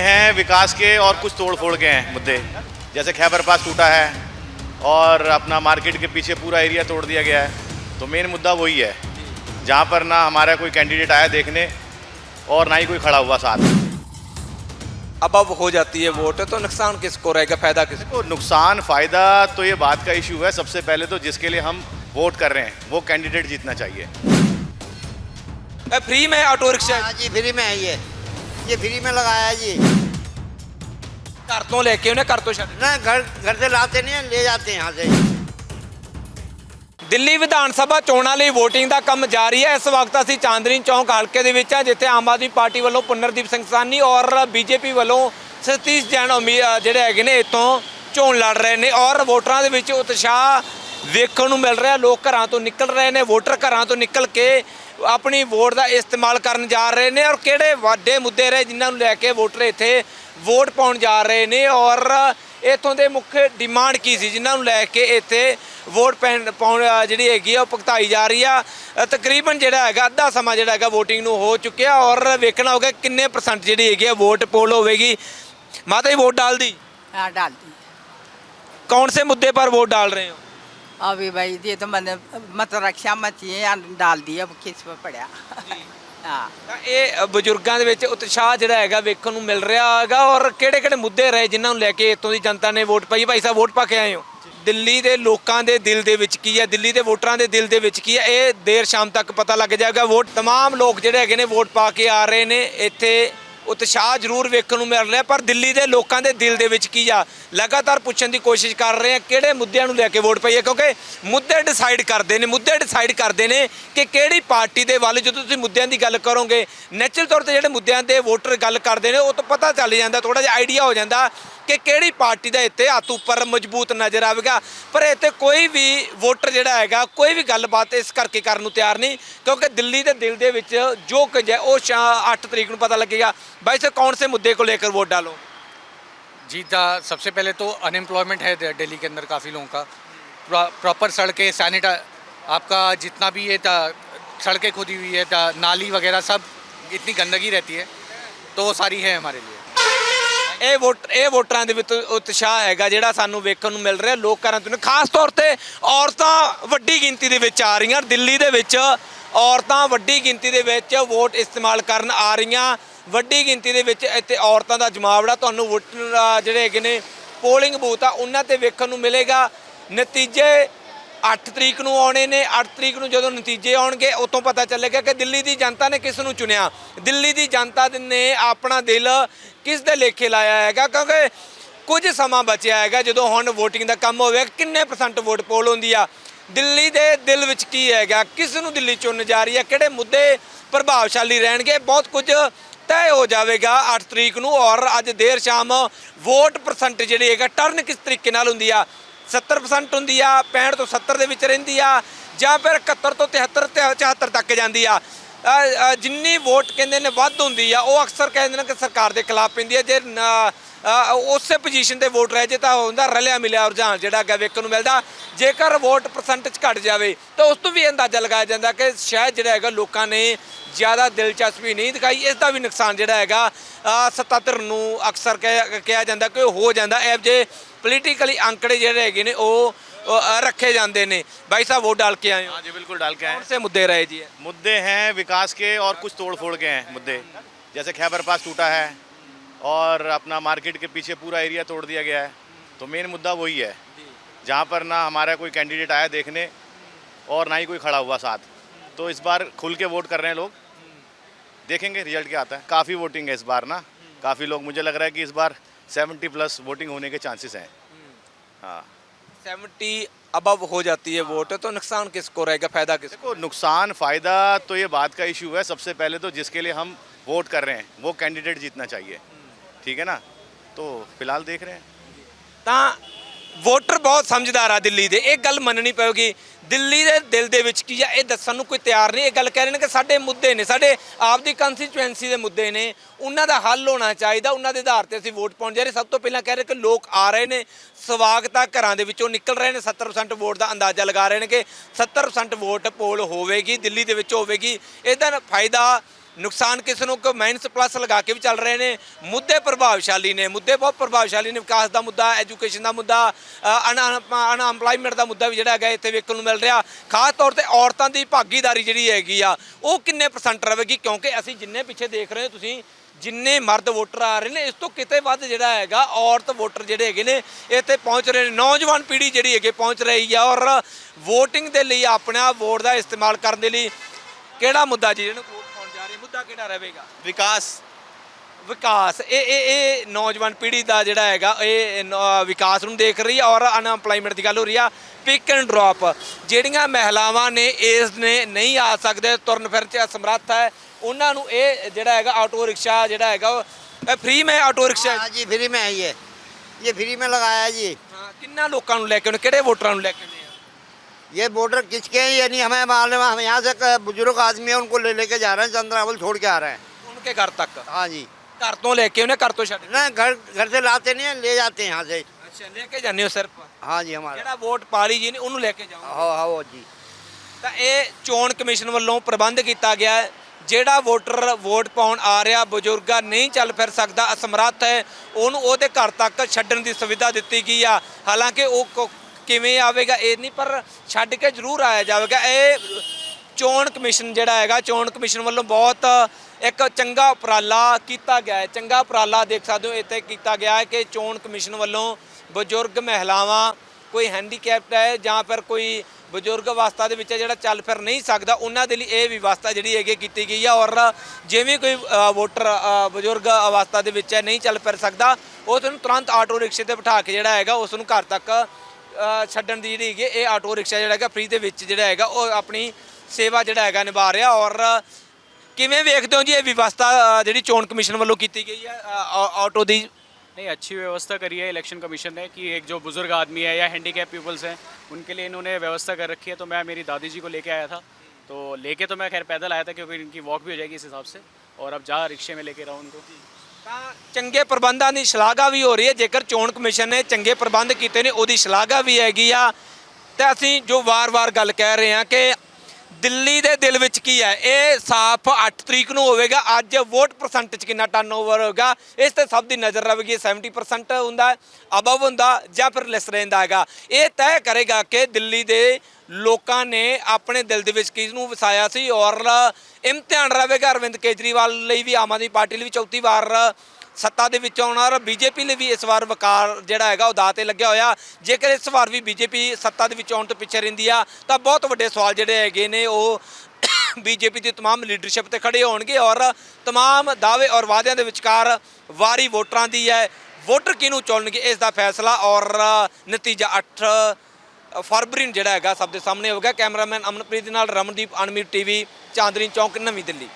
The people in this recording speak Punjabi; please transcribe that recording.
हैं विकास के और कुछ तोड़ फोड़ के हैं मुद्दे। जैसे खैबर पास टूटा है और अपना मार्केट के पीछे पूरा एरिया तोड़ दिया गया है तो मेन मुद्दा वही है। जहाँ पर ना हमारा कोई कैंडिडेट आया देखने और ना ही कोई खड़ा हुआ साथ। अब अब हो जाती है वोट तो नुकसान किसको रहेगा फ़ायदा किसको? नुकसान फ़ायदा तो ये बात का इशू है सबसे पहले तो जिसके लिए हम वोट कर रहे हैं वो कैंडिडेट जीतना चाहिए। फ्री में ऑटो रिक्शा? हाँ जी फ्री में है ये। ये फ्री में लगाया है जी ਘਰ ਤੋਂ ਲੈ ਕੇ ਉਹਨੇ ਘਰ ਤੋਂ ਛੱਡ ना घर घर से लाते नहीं है ले जाते हैं यहाँ से ਦਿੱਲੀ ਵਿਧਾਨ ਸਭਾ ਚੋਣਾਂ ਲਈ VOTING ਦਾ ਕੰਮ ਜਾਰੀ ਹੈ ਇਸ ਵਕਤ ਅਸੀਂ ਚਾਂਦਨੀ ਚੌਂਕ ਹਲਕੇ ਦੇ ਵਿੱਚ ਹਾਂ ਜਿੱਥੇ ਆਮ ਆਦਮੀ ਪਾਰਟੀ ਵੱਲੋਂ ਪੁਨਰਦੀਪ ਸਿੰਘ ਸਾਨੀ ਔਰ ਬੀਜੇਪੀ ਵੱਲੋਂ ਸਤੀਸ਼ ਜੈਨ ਉਮੀ- ਅ, ਜਿਹੜੇ ਹੈਗੇ ਨੇ ਇੱਥੋਂ ਚੋਣ ਲੜ ਰਹੇ ਨੇ ਔਰ ਵੋਟਰਾਂ ਦੇ ਵਿੱਚ ਉਤਸ਼ਾਹ ਵੇਖਣ ਨੂੰ ਮਿਲ ਰਿਹਾ ਲੋਕ ਘਰਾਂ ਤੋਂ ਨਿਕਲ ਰਹੇ ਨੇ ਵੋਟਰ ਘਰਾਂ ਤੋਂ ਨਿਕਲ ਕੇ ਆਪਣੀ ਵੋਟ ਦਾ ਇਸਤੇਮਾਲ ਕਰਨ ਜਾ ਰਹੇ ਨੇ ਔਰ ਕਿਹੜੇ ਵੱਡੇ ਮੁੱਦੇ ਰਹੇ ਜਿਨ੍ਹਾਂ ਨੂੰ ਲੈ ਕੇ ਵੋਟਰ ਇੱਥੇ ਵੋਟ ਪਾਉਣ ਜਾ ਰਹੇ ਨੇ ਔਰ ਇਥੋਂ ਦੇ ਮੁੱਖ ਡਿਮਾਂਡ ਕੀ ਸੀ ਜਿਨ੍ਹਾਂ ਨੂੰ ਲੈ ਕੇ ਇੱਥੇ ਵੋਟ ਪੈਣ ਪਾਉਣ ਅ, ਜਿਹੜੀ ਹੈਗੀ ਆ ਉਹ ਭੁਗਤਾਈ ਜਾ ਰਹੀ ਆ ਅ, ਤਕਰੀਬਨ ਜਿਹੜਾ ਹੈਗਾ ਅੱਧਾ ਸਮਾਂ ਜਿਹੜਾ ਹੈਗਾ VOTING ਨੂੰ ਹੋ ਚੁੱਕਿਆ ਔਰ ਵੇਖਣਾ ਹੋਗਾ ਕਿੰਨੇ ਪਰਸੈਂਟ ਜਿਹੜੀ ਹੈਗੀ ਆ ਵੋਟ ਪੋਲ ਹੋਵੇਗੀ ਮਾਤਾ ਜੀ ਵੋਟ डाल दी हाँ डाल दी कौन से मुद्दे पर वोट डाल रहे हो अभी भाई ये तो मैंने मत रक्षा मची है डाल दी अब किस पर पड़ा हाँ ਤਾਂ ਇਹ ਬਜ਼ੁਰਗਾਂ ਦੇ ਵਿੱਚ ਉਤਸ਼ਾਹ ਜਿਹੜਾ ਹੈਗਾ ਵੇਖਣ ਨੂੰ ਮਿਲ ਰਿਹਾ ਹੈਗਾ ਔਰ ਕਿਹੜੇ ਕਿਹੜੇ ਮੁੱਦੇ ਰਹੇ ਜਿਨ੍ਹਾਂ ਨੂੰ ਲੈ ਕੇ ਇੱਥੋਂ ਦੀ ਜਨਤਾ ਨੇ ਵੋਟ ਪਾਈ ਭਾਈ ਸਾਹਿਬ ਵੋਟ ਪਾ ਕੇ ਆਏ ਹੋ ਦਿੱਲੀ ਦੇ ਲੋਕਾਂ ਦੇ ਦਿਲ ਦੇ ਵਿੱਚ ਕੀ ਹੈ ਦਿੱਲੀ ਦੇ ਵੋਟਰਾਂ ਦੇ ਦਿਲ ਦੇ ਵਿੱਚ ਕੀ ਹੈ ਇਹ ਦੇਰ ਸ਼ਾਮ ਤੱਕ ਪਤਾ ਲੱਗ ਜਾਏਗਾ ਵੋਟ तमाम ਲੋਕ ਜਿਹੜੇ ਹੈਗੇ ਨੇ ਵੋਟ ਪਾ ਕੇ ਆ ਰਹੇ ਨੇ ਇੱਥੇ ਉਤਸ਼ਾਹ ਜ਼ਰੂਰ ਵੇਖਣ ਨੂੰ ਮਿਲ ਰਿਹਾ, ਪਰ ਦਿੱਲੀ ਦੇ ਲੋਕਾਂ ਦੇ ਦਿਲ ਦੇ ਵਿੱਚ ਕੀ ਆ? ਲਗਾਤਾਰ ਪੁੱਛਣ ਦੀ ਕੋਸ਼ਿਸ਼ ਕਰ ਰਹੇ ਆ ਕਿਹੜੇ ਮੁੱਦਿਆਂ ਨੂੰ ਲੈ ਕੇ ਵੋਟ ਪਾਈਏ ਕਿਉਂਕਿ ਮੁੱਦੇ ਡਿਸਾਈਡ ਕਰਦੇ ਨੇ, ਮੁੱਦੇ ਡਿਸਾਈਡ ਕਰਦੇ ਨੇ ਕਿ ਕਿਹੜੀ ਪਾਰਟੀ ਦੇ ਵੱਲ, ਜਦੋਂ ਤੁਸੀਂ ਮੁੱਦਿਆਂ ਦੀ ਗੱਲ ਕਰੋਗੇ ਨੈਚੁਰਲ ਤੌਰ ਤੇ ਜਿਹੜੇ ਮੁੱਦਿਆਂ ਤੇ ਵੋਟਰ ਗੱਲ ਕਰਦੇ ਨੇ, ਉਹ ਤੋਂ ਪਤਾ ਚੱਲ ਜਾਂਦਾ ਥੋੜਾ ਜਿਹਾ ਆਈਡੀਆ ਹੋ ਜਾਂਦਾ ਕਿ ਕਿਹੜੀ ਪਾਰਟੀ ਦਾ ਇੱਥੇ ਹੱਥ ਉੱਪਰ ਮਜ਼ਬੂਤ ਨਜ਼ਰ ਆਵੇਗਾ ਪਰ ਇੱਥੇ ਕੋਈ ਵੀ ਵੋਟਰ ਜਿਹੜਾ ਹੈਗਾ ਕੋਈ ਵੀ ਗੱਲਬਾਤ ਇਸ ਕਰਕੇ ਕਰਨ ਨੂੰ ਤਿਆਰ ਨਹੀਂ ਕਿਉਂਕਿ ਦਿੱਲੀ ਦੇ ਦਿਲ ਦੇ ਵਿੱਚ ਜੋ ਕੁਝ ਹੈ ਉਹ 8 ਤਰੀਕ ਨੂੰ ਪਤਾ ਲੱਗੇਗਾ भाई सर कौन से मुद्दे को लेकर वोट डालो जी दा सबसे पहले तो अनएम्प्लॉयमेंट है दे- दिल्ली के अंदर काफ़ी लोगों का प्रॉ- प्रॉपर सड़कें सैनिटा आपका जितना भी ये ता- सड़कें खुदी हुई है ता- नाली वगैरह सब इतनी गंदगी रहती है तो वो सारी है हमारे लिए ਇਹ ਵੋਟ ਇਹ ਵੋਟਰਾਂ ਦੇ ਵਿੱਚ ਉਤਸ਼ਾਹ ਹੈਗਾ ਜਿਹੜਾ ਸਾਨੂੰ ਵੇਖਣ ਨੂੰ ਮਿਲ ਰਿਹਾ ਲੋਕ ਘਰਾਂ ਤੋਂ ਖਾਸ ਤੌਰ ਤੇ ਔਰਤਾਂ ਵੱਡੀ ਗਿਣਤੀ ਦੇ ਵਿੱਚ ਆ ਰਹੀਆਂ। ਦਿੱਲੀ ਦੇ ਵਿੱਚ ਔਰਤਾਂ ਵੱਡੀ ਗਿਣਤੀ ਦੇ ਵਿੱਚ ਵੋਟ ਇਸਤੇਮਾਲ ਕਰਨ ਆ ਰਹੀਆਂ। ਵੱਡੀ ਗਿਣਤੀ ਦੇ ਵਿੱਚ ਇੱਥੇ ਔਰਤਾਂ ਦਾ ਜਮਾਵੜਾ ਤੁਹਾਨੂੰ ਵੋਟਰ ਜਿਹੜੇ ਹੈਗੇ ਨੇ, ਪੋਲਿੰਗ ਬੂਥ ਆ, ਉਹਨਾਂ ਤੇ ਵੇਖਣ ਨੂੰ ਮਿਲੇਗਾ। ਨਤੀਜੇ 8 ਤਰੀਕ ਨੂੰ ਆਉਣੇ ਨੇ 8 ਤਰੀਕ ਨੂੰ ਜਦੋਂ ਨਤੀਜੇ ਆਉਣਗੇ, ਉਤੋਂ ਪਤਾ ਚੱਲੇਗਾ ਕਿ ਦਿੱਲੀ ਦੀ ਜਨਤਾ ਨੇ ਕਿਸ ਨੂੰ ਚੁਣਿਆ। ਦਿੱਲੀ ਦੀ ਜਨਤਾ ਨੇ ਆਪਣਾ ਦਿਲ ਕਿਸ ਦੇ ਲੇਖੇ ਲਾਇਆ ਹੈਗਾ, ਕਿਉਂਕਿ ਕੁਝ ਸਮਾਂ ਬਚਿਆ ਹੈਗਾ, ਜਦੋਂ ਹੁਣ VOTING ਦਾ ਕੰਮ ਹੋਵੇਗਾ ਕਿੰਨੇ ਪਰਸੈਂਟ ਵੋਟ ਪੋਲ ਹੁੰਦੀ ਆ। ਦਿੱਲੀ ਦੇ ਦਿਲ ਵਿੱਚ ਕੀ ਹੈਗਾ, ਕਿਸ ਨੂੰ ਦਿੱਲੀ ਚੁਣਨ ਜਾ ਰਹੀ ਹੈ, ਕਿਹੜੇ ਮੁੱਦੇ ਪ੍ਰਭਾਵਸ਼ਾਲੀ ਰਹਿਣਗੇ, ਬਹੁਤ ਕੁਝ ਤੈਅ ਹੋ ਜਾਵੇਗਾ 8 ਤਰੀਕ ਨੂੰ, ਔਰ ਅੱਜ ਦੇਰ ਸ਼ਾਮ ਵੋਟ ਪਰਸੈਂਟ ਜਿਹੜੀ ਹੈਗਾ ਟਰਨ ਕਿਸ ਤਰੀਕੇ ਨਾਲ ਹੁੰਦੀ ਆ 70% ਹੁੰਦੀ ਆ 65 ਤੋਂ 70 ਦੇ ਵਿੱਚ ਰਹਿੰਦੀ ਆ, ਜਾਂ ਫਿਰ 71 ਤੋਂ 73 ਤੇ 74 ਤੱਕ ਜਾਂਦੀ ਆ। ਜਿੰਨੀ ਵੋਟ ਕਹਿੰਦੇ ਨੇ ਵੱਧ ਹੁੰਦੀ ਆ, ਉਹ ਅਕਸਰ ਕਹਿੰਦੇ ਨੇ ਕਿ ਸਰਕਾਰ ਦੇ ਖਿਲਾਫ ਪੈਂਦੀ ਆ। ਜੇ ਉਸੇ ਪੋਜੀਸ਼ਨ ਤੇ ਵੋਟ ਰਹਿ ਜੇ ਤਾਂ ਹੁੰਦਾ ਰਲਿਆ ਮਿਲਿਆ ਰੁਝਾਨ ਜਿਹੜਾ ਹੈਗਾ ਵੇਖਣ ਨੂੰ ਮਿਲਦਾ। ਜੇਕਰ ਵੋਟ ਪਰਸੈਂਟੇਜ ਘਟ ਜਾਵੇ, ਤਾਂ ਉਸ ਤੋਂ ਵੀ ਅੰਦਾਜ਼ਾ ਲਗਾਇਆ ਜਾਂਦਾ ਕਿ ਸ਼ਾਇਦ ਜਿਹੜਾ ਹੈਗਾ ਲੋਕਾਂ ਨੇ ਜ਼ਿਆਦਾ ਦਿਲਚਸਪੀ ਨਹੀਂ ਦਿਖਾਈ, ਇਸ ਦਾ ਵੀ ਨੁਕਸਾਨ ਜਿਹੜਾ ਹੈਗਾ ਅ, ਸੱਤਾਧਰ ਨੂੰ ਅਕਸਰ ਕਿਹਾ ਕਿਹਾ ਜਾਂਦਾ ਕਿ ਹੋ ਜਾਂਦਾ ਇਹ ਜੇ ਪੋਲੀਟੀਕਲੀ ਅੰਕੜੇ ਜਿਹੜੇ ਹੈਗੇ ਨੇ ਉਹ ਉਹ, ਅ, ਰੱਖੇ ਜਾਂਦੇ ਨੇ ਭਾਈ ਸਾਹਿਬ ਵੋਟ डाल के आए हो हाँ जी बिल्कुल डाल के आए कौन से मुद्दे रहे जी मुद्दे हैं विकास के और कुछ तोड़ फोड़ के हैं मुद्दे जैसे खैबर पास टूटा है और अपना मार्केट के पीछे पूरा एरिया तोड़ दिया गया है तो मेन मुद्दा वही है जहाँ पर ना हमारा कोई कैंडिडेट आया देखने और ना ही कोई खड़ा हुआ साथ तो इस बार खुल के वोट कर रहे हैं लोग देखेंगे रिज़ल्ट क्या आता है। काफ़ी वोटिंग है इस बार ना। काफ़ी लोग मुझे लग रहा है कि इस बार 70 प्लस वोटिंग होने के चांसेस हैं। हाँ। 70 अबव हो जाती है वोट तो नुकसान किसको रहेगा फ़ायदा किसको? नुकसान फ़ायदा तो ये बात का इशू है। सबसे पहले तो जिसके लिए हम वोट कर रहे हैं वो कैंडिडेट जीतना चाहिए। ठीक है ना? तो फ़िलहाल देख रहे हैं। ਤਾਂ ਵੋਟਰ ਬਹੁਤ ਸਮਝਦਾਰ ਆ ਦਿੱਲੀ ਦੇ। ਇਹ ਗੱਲ ਮੰਨਣੀ ਪਵੇਗੀ ਦਿੱਲੀ ਦੇ ਦਿਲ ਦੇ ਵਿੱਚ ਕੀ ਆ? ਇਹ ਦੱਸਣ ਨੂੰ ਕੋਈ ਤਿਆਰ ਨਹੀਂ। ਇਹ ਗੱਲ ਕਹਿ ਰਹੇ ਨੇ ਕਿ ਸਾਡੇ ਮੁੱਦੇ ਨੇ। ਸਾਡੇ ਆਪ ਦੀ ਕੰਸਟੀਚੁਐਂਸੀ ਦੇ ਮੁੱਦੇ ਨੇ। ਉਹਨਾਂ ਦਾ ਹੱਲ ਹੋਣਾ ਚਾਹੀਦਾ। ਉਹਨਾਂ ਦੇ ਆਧਾਰ ਤੇ ਅਸੀਂ ਵੋਟ ਪਾਉਣ ਜਾ ਰਹੇ। ਸਭ ਤੋਂ ਪਹਿਲਾਂ ਕਹਿ ਰਹੇ ਕਿ ਲੋਕ ਆ ਰਹੇ ਨੇ। ਸਵਾਗਤ ਘਰਾਂ ਦੇ ਵਿੱਚੋਂ ਨਿਕਲ ਰਹੇ ਨੇ। 70% ਵੋਟ ਦਾ ਅੰਦਾਜ਼ਾ ਲਗਾ ਰਹੇ ਨੇ ਕਿ 70% ਵੋਟ ਪੋਲ ਹੋਵੇਗੀ। ਦਿੱਲੀ ਦੇ ਵਿੱਚ ਹੋਵੇਗੀ। ਇਹਦਾ ਫਾਇਦਾ ਨੁਕਸਾਨ ਕਿਸ ਨੂੰ ਕਿ ਮਾਈਨਸ ਪਲੱਸ ਲਗਾ ਕੇ ਵੀ ਚੱਲ ਰਹੇ ਨੇ। ਮੁੱਦੇ ਪ੍ਰਭਾਵਸ਼ਾਲੀ ਨੇ। ਮੁੱਦੇ ਬਹੁਤ ਪ੍ਰਭਾਵਸ਼ਾਲੀ ਨੇ। ਵਿਕਾਸ ਦਾ ਮੁੱਦਾ ਐਜੂਕੇਸ਼ਨ ਦਾ ਮੁੱਦਾ ਅਨਐਮਪਲੋਇਮੈਂਟ ਦਾ ਮੁੱਦਾ ਵੀ ਜਿਹੜਾ ਹੈਗਾ ਇੱਥੇ ਵੇਖਣ ਨੂੰ ਮਿਲ ਰਿਹਾ। ਖਾਸ ਤੌਰ ਤੇ ਔਰਤਾਂ ਦੀ ਭਾਗੀਦਾਰੀ ਜਿਹੜੀ ਹੈਗੀ ਆ, ਉਹ ਕਿੰਨੇ ਪਰਸੈਂਟ ਰਹੇਗੀ? ਕਿਉਂਕਿ ਅਸੀਂ ਜਿੰਨੇ ਪਿੱਛੇ ਦੇਖ ਰਹੇ ਹੋ, ਤੁਸੀਂ ਜਿੰਨੇ ਮਰਦ ਵੋਟਰ ਆ ਰਹੇ ਨੇ, ਇਸ ਤੋਂ ਕਿਤੇ ਵੱਧ ਜਿਹੜਾ ਹੈਗਾ, ਔਰਤ ਵੋਟਰ ਜਿਹੜੇ ਹੈਗੇ ਨੇ, ਇੱਥੇ ਪਹੁੰਚ ਰਹੇ ਨੇ। ਨੌਜਵਾਨ ਪੀੜ੍ਹੀ ਜਿਹੜੀ ਹੈਗੇ, ਪਹੁੰਚ ਰਹੀ ਆ ਔਰ VOTING ਦੇ ਲਈ ਆਪਣਾ ਵੋਟ ਦਾ ਇਸਤੇਮਾਲ ਕਰਨ ਦੇ ਲਈ ਕਿਹੜਾ ਮੁੱਦਾ ਜੀ? ਇਹਨੂੰ ਕਿਹੜਾ ਰਹੇਗਾ विकास ਵਿਕਾਸ ਇਹ ਇਹ ਇਹ ਨੌਜਵਾਨ ਪੀੜ੍ਹੀ ਦਾ ਜਿਹੜਾ ਹੈਗਾ ਇਹ ਨ- ਵਿਕਾਸ ਨੂੰ ਦੇਖ ਰਹੀ ਹੈ ਔਰ ਅਨਐਮਪਲੋਇਮੈਂਟ ਦੀ ਗੱਲ ਹੋ ਰਹੀ ਆ ਪਿਕ ਐਂਡ ਡ੍ਰੌਪ ਜਿਹੜੀਆਂ ਮਹਿਲਾਵਾਂ ਨੇ ਇਸ ਨੇ ਨਹੀਂ ਆ ਸਕਦੇ ਤੁਰਨ ਫਿਰ ਚ ਅਸਮਰੱਥ ਹੈ ਉਹਨਾਂ ਨੂੰ ਇਹ ਜਿਹੜਾ ਹੈਗਾ ਆਟੋ ਰਿਕਸ਼ਾ ਜਿਹੜਾ ਹੈਗਾ ਫ੍ਰੀ ਮੈਂ ਆਟੋ ਰਿਕਸ਼ਾ हाँ जी फ्री में है ये ये फ्री में लगाया है जी ਹਾਂ, ਕਿੰਨਾ ਲੋਕਾਂ ਨੂੰ ਲੈ ਕੇ ਆਉਣੇ ਕਿਹੜੇ ਵੋਟਰਾਂ ਨੂੰ ਲੈ ਕੇ ਆਉਣੇ ਆ ये बॉर्डर किसके हैं यानी हमें मालूम है हम यहाँ से क- बुजुर्ग आदमी है उनको ले लेके जा रहे हैं चंद्रावल छोड़ के आ रहे हैं ਉਨਕੇ ਘਰ ਤੱਕ हाँ जी ਘਰ ਤੋਂ ਲੈ ਕੇ ਉਹਨੇ ਘਰ ਤੋਂ ਛੱਡ ना घर घर से लाते नहीं है ले जाते हैं यहाँ से ਅੱਛਾ ਲੈ ਕੇ ਜਾਂਦੇ ਹੋ ਸਿਰਫ हाँ जी हमारा ਜਿਹੜਾ ਵੋਟ ਪਾਲੀ ਜੀ ਨੇ ਉਹਨੂੰ ਲੈ ਕੇ ਜਾਓ हाँ हाँ वो जी ਤਾਂ ਇਹ ਚੋਣ ਕਮਿਸ਼ਨ ਵੱਲੋਂ ਪ੍ਰਬੰਧ ਕੀਤਾ ਗਿਆ ਹੈ ਜਿਹੜਾ ਵੋਟਰ ਵੋਟ ਪਾਉਣ ਆ ਰਿਹਾ ਬਜ਼ੁਰਗਾ ਨਹੀਂ ਚੱਲ ਫਿਰ ਸਕਦਾ ਅਸਮਰੱਥ ਹੈ ਉਹਨੂੰ ਉਹਦੇ ਘਰ ਤੱਕ ਛੱਡਣ ਦੀ ਸੁਵਿਧਾ ਦਿੱਤੀ ਗਈ ਆ ਹਾਲਾਂਕਿ ਉਹ ਕ- ਕਿਵੇਂ ਆਵੇਗਾ, ਇਹ ਨਹੀਂ, ਪਰ ਛੱਡ ਕੇ ਜ਼ਰੂਰ ਆਇਆ ਜਾਵੇਗਾ। ਇਹ ਚੋਣ ਕਮਿਸ਼ਨ ਜਿਹੜਾ ਹੈਗਾ, ਚੋਣ ਕਮਿਸ਼ਨ ਵੱਲੋਂ ਬਹੁਤ ਇੱਕ ਚੰਗਾ ਉਪਰਾਲਾ ਕੀਤਾ ਗਿਆ ਹੈ। ਚੰਗਾ ਉਪਰਾਲਾ ਦੇਖ ਸਕਦੇ ਹੋ, ਇੱਥੇ ਕੀਤਾ ਗਿਆ ਹੈ ਕਿ ਚੋਣ ਕਮਿਸ਼ਨ ਵੱਲੋਂ ਬਜ਼ੁਰਗ ਮਹਿਲਾਵਾਂ ਕੋਈ ਹੈਂਡੀਕੈਪਟ ਹੈ ਜਾਂ ਫਿਰ ਕੋਈ ਬਜ਼ੁਰਗ ਅਵਸਥਾ ਦੇ ਵਿੱਚ ਹੈ ਜਿਹੜਾ ਚੱਲ ਫਿਰ ਨਹੀਂ ਸਕਦਾ, ਉਹਨਾਂ ਦੇ ਲਈ ਇਹ ਵਿਵਸਥਾ ਜਿਹੜੀ ਹੈਗੀ ਕੀਤੀ ਗਈ ਹੈ ਔਰ ਜਿਵੇਂ ਕੋਈ ਵੋਟਰ ਬਜ਼ੁਰਗ ਅਵਸਥਾ ਦੇ ਵਿੱਚ ਹੈ, ਨਹੀਂ ਚੱਲ ਫਿਰ ਸਕਦਾ, ਉਹ ਤੁਹਾਨੂੰ ਤੁਰੰਤ ਆਟੋ ਰਿਕਸ਼ੇ ਤੇ ਬਿਠਾ ਕੇ ਜਿਹੜਾ ਹੈਗਾ, ਉਸ ਨੂੰ ਘਰ ਤੱਕ ਛੱਡਣ ਦੀ ਜਿਹੜੀ ਹੈਗੀ ਇਹ ਆਟੋ ਰਿਕਸ਼ਾ ਜਿਹੜਾ ਹੈਗਾ ਫ੍ਰੀ ਦੇ ਵਿੱਚ ਜਿਹੜਾ ਹੈਗਾ ਉਹ ਆਪਣੀ ਸੇਵਾ ਜਿਹੜਾ ਹੈਗਾ ਨਿਭਾ ਰਿਹਾ ਔਰ ਕਿਵੇਂ ਵੇਖਦੇ ਹੋ ਜੀ ਇਹ ਵਿਵਸਥਾ ਅ, ਜਿਹੜੀ ਚੋਣ ਕਮਿਸ਼ਨ ਵੱਲੋਂ ਕੀਤੀ ਗਈ ਹੈ ਅ, ਆ- ਆਟੋ ਦੀ नहीं अच्छी व्यवस्था करी है इलेक्शन कमीशन ने कि एक जो बुज़ुर्ग आदमी है या हैंडीकैप पीपल्स हैं उनके लिए इन्होंने व्यवस्था कर रखी है तो मैं मेरी दादी जी को लेके आया था तो लेके तो मैं खैर पैदल आया था क्योंकि इनकी वॉक भी हो जाएगी इस हिसाब से और अब जा रिक्शे में लेके रहा हूँ उनको ਤਾਂ ਚੰਗੇ ਪ੍ਰਬੰਧਾਂ ਦੀ ਸ਼ਲਾਘਾ ਵੀ ਹੋ ਰਹੀ ਹੈ। ਜੇਕਰ ਚੋਣ ਕਮਿਸ਼ਨ ਨੇ ਚੰਗੇ ਪ੍ਰਬੰਧ ਕੀਤੇ ਨੇ, ਉਹਦੀ ਸ਼ਲਾਘਾ ਵੀ ਹੈਗੀ ਆ। ਤੇ ਅਸੀਂ ਜੋ ਵਾਰ-ਵਾਰ ਗੱਲ ਕਹਿ ਰਹੇ ਹਾਂ ਕਿ ਦਿੱਲੀ ਦੇ ਦਿਲ ਵਿੱਚ ਕੀ ਹੈ? ਇਹ ਸਾਫ਼ 8 ਤਰੀਕ ਨੂੰ ਹੋਵੇਗਾ। ਅੱਜ ਵੋਟ ਪਰਸੈਂਟੇਜ ਕਿੰਨਾ ਟਰਨਓਵਰ ਹੋਗਾ ਇਸ ਤੇ ਸਭ ਦੀ ਨਜ਼ਰ ਰਹੇਗੀ 70% ਹੁੰਦਾ ਅਬਵ ਹੁੰਦਾ ਜਾਂ ਫਿਰ ਲੈਸ ਰਹਿੰਦਾ ਹੈਗਾ। ਇਹ ਤੈਅ ਕਰੇਗਾ ਕਿ ਦਿੱਲੀ ਦੇ ਲੋਕਾਂ ਨੇ ਆਪਣੇ ਦਿਲ ਦੇ ਵਿੱਚ ਕਿਸ ਨੂੰ ਵਸਾਇਆ ਸੀ? ਔਰ ਇਮਤਿਹਾਨ ਰਹੇਗਾ ਅਰਵਿੰਦ ਕੇਜਰੀਵਾਲ ਲਈ ਵੀ ਆਮ ਆਦਮੀ ਪਾਰਟੀ ਲਈ ਵੀ ਚੌਥੀ ਵਾਰ ਸੱਤਾ ਦੇ ਵਿੱਚ ਆਉਣਾ ਔਰ ਬੀਜੇਪੀ ਲਈ ਵੀ ਇਸ ਵਾਰ ਵਕਾਰ ਜਿਹੜਾ ਹੈਗਾ ਉਹ ਦਾਅ ਤੇ ਲੱਗਿਆ ਹੋਇਆ। ਜੇਕਰ ਇਸ ਵਾਰ ਵੀ ਬੀਜੇਪੀ ਸੱਤਾ ਦੇ ਵਿੱਚ ਆਉਣ ਤੋਂ ਪਿੱਛੇ ਰਹਿੰਦੀ ਆ, ਤਾਂ ਬਹੁਤ ਵੱਡੇ ਸਵਾਲ ਜਿਹੜੇ ਹੈਗੇ ਨੇ ਉਹ ਬੀਜੇਪੀ ਦੀ ਤਮਾਮ ਲੀਡਰਸ਼ਿਪ ਤੇ ਖੜੇ ਹੋਣਗੇ ਔਰ ਤਮਾਮ ਦਾਅਵੇ ਔਰ ਵਾਅਦਿਆਂ ਦੇ ਵਿਚਕਾਰ ਵਾਰੀ ਵੋਟਰਾਂ ਦੀ ਹੈ। ਵੋਟਰ ਕਿਹਨੂੰ ਚੁਣਨਗੇ ਇਸ ਦਾ ਫੈਸਲਾ ਔਰ ਨਤੀਜਾ 8 ਫਰਵਰੀ ਨੂੰ ਜਿਹੜਾ ਹੈਗਾ ਸਭ ਦੇ ਸਾਹਮਣੇ ਹੋਵੇਗਾ। ਕੈਮਰਾਮੈਨ ਅਮਨਪ੍ਰੀਤ ਦੇ ਨਾਲ ਰਮਨਦੀਪ ਅਨਮੀਰ ਟੀਵੀ, ਚਾਂਦਨੀ ਚੌਂਕ, ਨਵੀਂ ਦਿੱਲੀ।